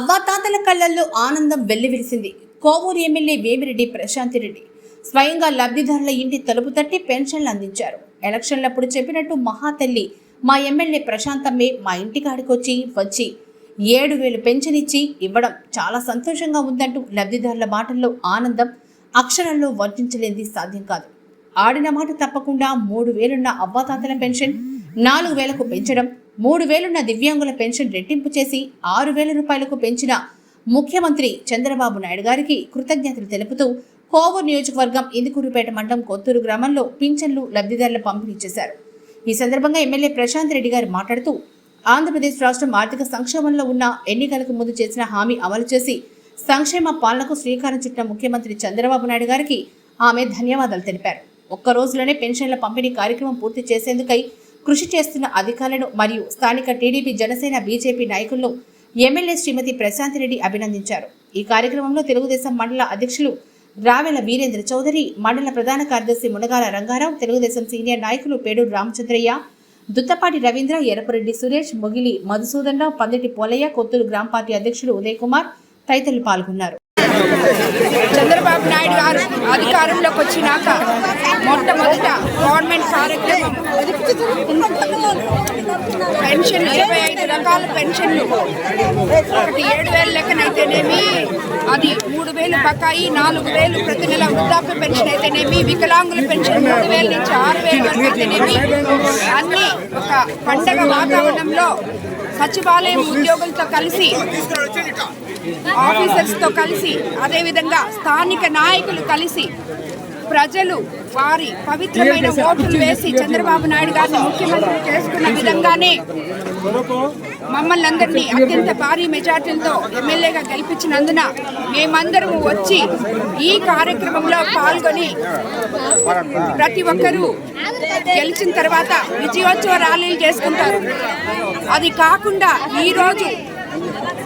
అవ్వాతాతల కళ్ళల్లో ఆనందం వెల్లివిరిసింది. కోవూరు ఎమ్మెల్యే వేమిరెడ్డి ప్రశాంతిరెడ్డి స్వయంగా లబ్ధిదారుల ఇంటి తలుపు తట్టి పెన్షన్లు అందించారు. ఎలక్షన్లప్పుడు చెప్పినట్టు మహాతల్లి మా ఎమ్మెల్యే ప్రశాంతమ్మే మా ఇంటికాడికి వచ్చి ఏడు వేలు పెన్షన్ ఇచ్చి ఇవ్వడం చాలా సంతోషంగా ఉందంటూ లబ్ధిదారుల మాటల్లో ఆనందం అక్షరాల్లో వర్ణించలేనిది సాధ్యం కాదు. ఆడిన మాట తప్పకుండా మూడు వేలున్న అవ్వాతాతల పెన్షన్ నాలుగు వేలకు పెంచడం మూడు వేలున్న దివ్యాంగుల పెన్షన్ రెట్టింపు చేసి ఆరు వేల రూపాయలకు పెంచిన ముఖ్యమంత్రి చంద్రబాబు నాయుడు గారికి కృతజ్ఞతలు తెలుపుతూ కోవూరు నియోజకవర్గం ఇందుకూరుపేట మండలం కొత్తూరు గ్రామంలో పింఛన్లు లబ్ధిదారుల పంపిణీ చేశారు. ఈ సందర్భంగా ఎమ్మెల్యే ప్రశాంత్ రెడ్డి గారు మాట్లాడుతూ ఆంధ్రప్రదేశ్ రాష్ట్రం ఆర్థిక సంక్షోభంలో ఉన్న ఎన్నికలకు ముందు చేసిన హామీ అమలు చేసి సంక్షేమ పాలనకు శ్రీకారం చుట్టిన ముఖ్యమంత్రి చంద్రబాబు నాయుడు గారికి ఆమె ధన్యవాదాలు తెలిపారు. ఒక్క రోజులోనే పెన్షన్ల పంపిణీ కార్యక్రమం పూర్తి చేసేందుకై కృషి చేస్తున్న అధికారులను మరియు స్థానిక టీడీపీ జనసేన బీజేపీ నాయకులను ఎమ్మెల్యే శ్రీమతి ప్రశాంత్ రెడ్డి అభినందించారు. ఈ కార్యక్రమంలో తెలుగుదేశం మండల అధ్యక్షులు రావెల వీరేంద్ర చౌదరి మండల ప్రధాన కార్యదర్శి మునగాల రంగారావు తెలుగుదేశం సీనియర్ నాయకులు పేడూరు రామచంద్రయ్య దుత్తపాటి రవీంద్ర ఎరపరెడ్డి సురేష్ మొగిలి మధుసూదన్ రావు పందిటి పోలయ్య కొత్తూరు గ్రామ పార్టీ అధ్యక్షులు ఉదయ్ కుమార్ తదితరులు పాల్గొన్నారు. చంద్రబాబు నాయుడు గారు అధికారంలోకి వచ్చినాక మొట్టమొదట గవర్నమెంట్ కార్యక్రమం పెన్షన్ ఇరవై ఐదు రకాల పెన్షన్లు. ఒకటి ఏడు వేల లెక్కనైతేనేమి అది మూడు వేలు బకాయి నాలుగు వేలు ప్రతి నెల వృద్ధాప్య పెన్షన్ అయితేనేమి వికలాంగుల పెన్షన్ మూడు వేల నుంచి ఆరు వేలు వరకు అయితేనేమి అన్ని ఒక పండగ వాతావరణంలో సచివాలయం ఉద్యోగులతో కలిసి ఆఫీసర్స్తో కలిసి అదేవిధంగా స్థానిక నాయకులు కలిసి ప్రజలు వారి పవిత్రమైన ఓట్లు వేసి చంద్రబాబు నాయుడు గారిని ముఖ్యమంత్రి చేసుకున్న విధంగానే మమ్మల్ని అందరినీ అత్యంత భారీ మెజార్టీలతో ఎమ్మెల్యేగా గెలిపించినందున మేమందరము వచ్చి ఈ కార్యక్రమంలో పాల్గొని ప్రతి ఒక్కరూ గెలిచిన తర్వాత విజయోత్సవ ర్యాలీలు చేసుకుంటారు. అది కాకుండా ఈరోజు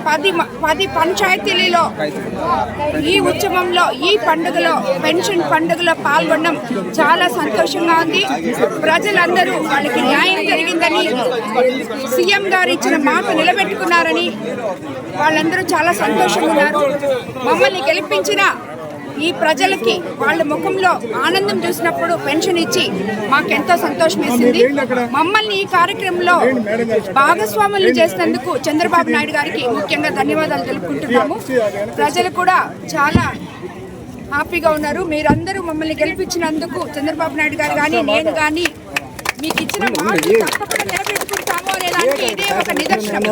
పది మ- పది పంచాయతీలలో ఈ ఉత్సవంలో ఈ పండుగలో పెన్షన్ పండుగలో పాల్గొనడం చాలా సంతోషంగా ఉంది. ప్రజలందరూ వాళ్ళకి న్యాయం జరిగిందని సీఎం గారు ఇచ్చిన మాట నిలబెట్టుకున్నారని వాళ్ళందరూ చాలా సంతోషంగా ఉన్నారు. మమ్మల్ని గెలిపించిన ఈ ప్రజలకి వాళ్ళ ముఖంలో ఆనందం చూసినప్పుడు పెన్షన్ ఇచ్చి మాకెంతో సంతోషం వేసింది మమ్మల్ని ఈ కార్యక్రమంలో భాగస్వాములు చేసినందుకు చంద్రబాబు నాయుడు గారికి ముఖ్యంగా ధన్యవాదాలు తెలుపుకుంటున్నాము. ప్రజలు కూడా చాలా హ్యాపీగా ఉన్నారు. మీరందరూ మమ్మల్ని గెలిపించినందుకు చంద్రబాబు నాయుడు గారు కానీ నేను కానీ మీకు ఇచ్చిన మాట తప్పకుండా నిలబెట్టుకుంటాము అనేదానికి ఇదే ఒక నిదర్శనం.